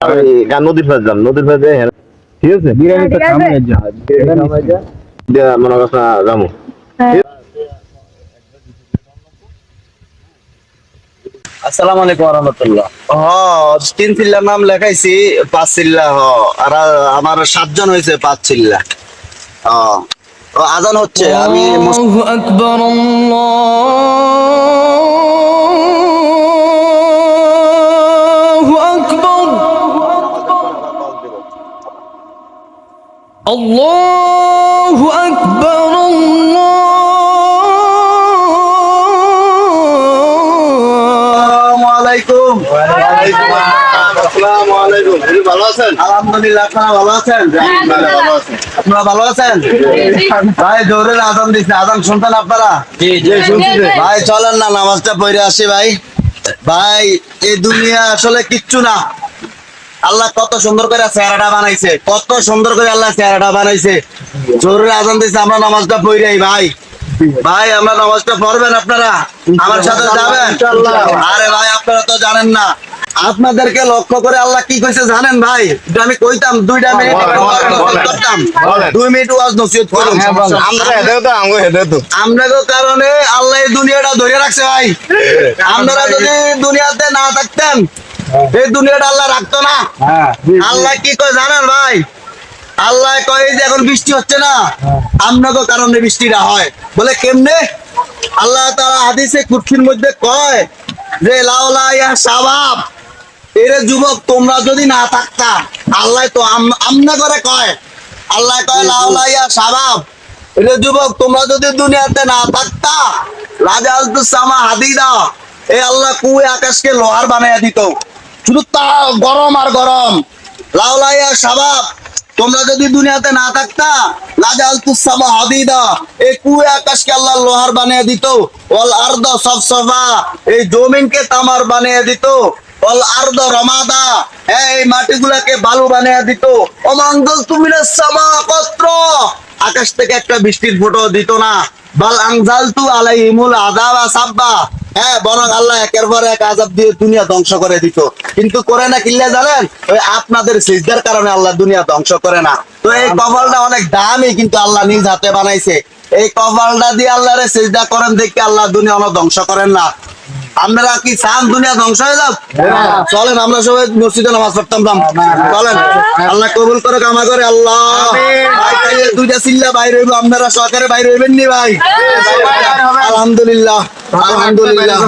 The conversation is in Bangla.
নদীর পাশে যান নদীর যাই হ্যাঁ। ঠিক আছে হ্যাঁ, কামে যা দিয়া মনে কথা যাব। হ্যাঁ। আসসালামু আলাইকুম রহমতুল্লাহ হ তিন চিল্লার নাম লেখাইছি পাঁচ চিল্লা হ। আর আমার সাতজন হয়েছে পাঁচ চিল্লা। হ। আজান হচ্ছে আমি আকবর আল্লাহ الله أكبر الله আসসালামু আলাইকুম আসসালামু আলাইকুম আপনি ভালো আছেন আলহামদুলিল্লাহ আপনারা ভালো আছেন ভালো আছেন আপনারা ভালো আছেন ভাই জোরের আজান দিচ্ছে আজান শুনতেন আপনারা জি জি শুনছি রে। ভাই চলেন না নামাজটা পড়ে আসি ভাই ভাই এই দুনিয়া আসলে কিচ্ছু না আল্লাহ কত সুন্দর করে চেহারাটা বানাইছে কত সুন্দর করে আল্লাহ চেহারাটা বানাইছে। জোরের আজান দিচ্ছে আমরা নামাজটা পড়াই ভাই। ভাই আমরা নামাজটা পড়বেন আপনারা? আমার সাথে যাবেন? আরে ভাই আপনারা তো জানেন না। আপনাদেরকে লক্ষ্য করে আল্লাহ কি কইছে জানেন ভাই? আমি কইতাম দুইটা মিনিট। করতাম দুই মিনিট ওয়াজ নসিহত করুন আমরা হেদে তো আমগো হেদে তো। আমরাগো কারণে আল্লাহ এই দুনিয়াটা ধরে রাখছে ভাই। আপনারা যদি দুনিয়াতে না থাকতেন এই দুনিয়াটা আল্লাহ রাখতো না। হ্যাঁ আল্লাহ কি কয় জানেন ভাই? আল্লাহ কয় যে এখন বৃষ্টি হচ্ছে না আপনাকে কারণে বৃষ্টিটা হয়। বলে কেমনে? আল্লাহ তারা হাদিসে কুর্সির মধ্যে কয় যে লাউলা ইয়া সাবাব। এরে যুবক তোমরা যদি না থাকতা আল্লাহ তো আম- আমনা করে কয়। আল্লাহ কয় লাউলা ইয়া সাবাব। এরে যুবক তোমরা যদি দুনিয়াতে না থাকতা রাজা সামা হাদিদা এই আল্লাহ কুয়ে আকাশকে লোহার বানাইয়া দিত। শুধু তা গরম আর গরম। লাউলাইয়া সাবাব তোমরা যদি দুনিয়াতে না থাকতা লাজাল হাদিদা এই কুয়ে আকাশকে আল্লাহ লোহার বানিয়ে দিত আরদ এই জমিনকে তামার বানিয়ে দিত আরদ রমাদা হ্যাঁ, এই মাটিগুলাকে বালু বানিয়ে দিত অমাঙ্গল তুমি সামা আকাশ থেকে একটা বৃষ্টির ফটো দিত না। বাল আনজালতু আলাইহিমুল আযাবা সাব্বা। হ্যাঁ বরং আল্লাহ একের পর এক আজাব দিয়ে দুনিয়া ধ্বংস করে দিত। কিন্তু করে না কিল্লে জানেন, ওই আপনাদের সিজদার কারণে আল্লাহ দুনিয়া ধ্বংস করে না। তো এই কপালটা অনেক দামি কিন্তু আল্লাহ নিজ হাতে বানাইছে। এই কপালটা দিয়ে আল্লাহরে সিজদা করেন দেখে আল্লাহ দুনিয়া অনেক ধ্বংস করেন না। আপনারা কি চান দুনিয়া ধ্বংস হয়ে যাও? চলেন আমরা সবাই মসজিদে নামাজ পড়তাম দাম চলেন আল্লাহ কবুল করে কামা করে আল্লাহ ভাই, দুইটা চিল্লা বাইরে হইব আপনারা সরকারে বাইরে হইবেন নি ভাই? আলহামদুলিল্লাহ আলহামদুলিল্লাহ।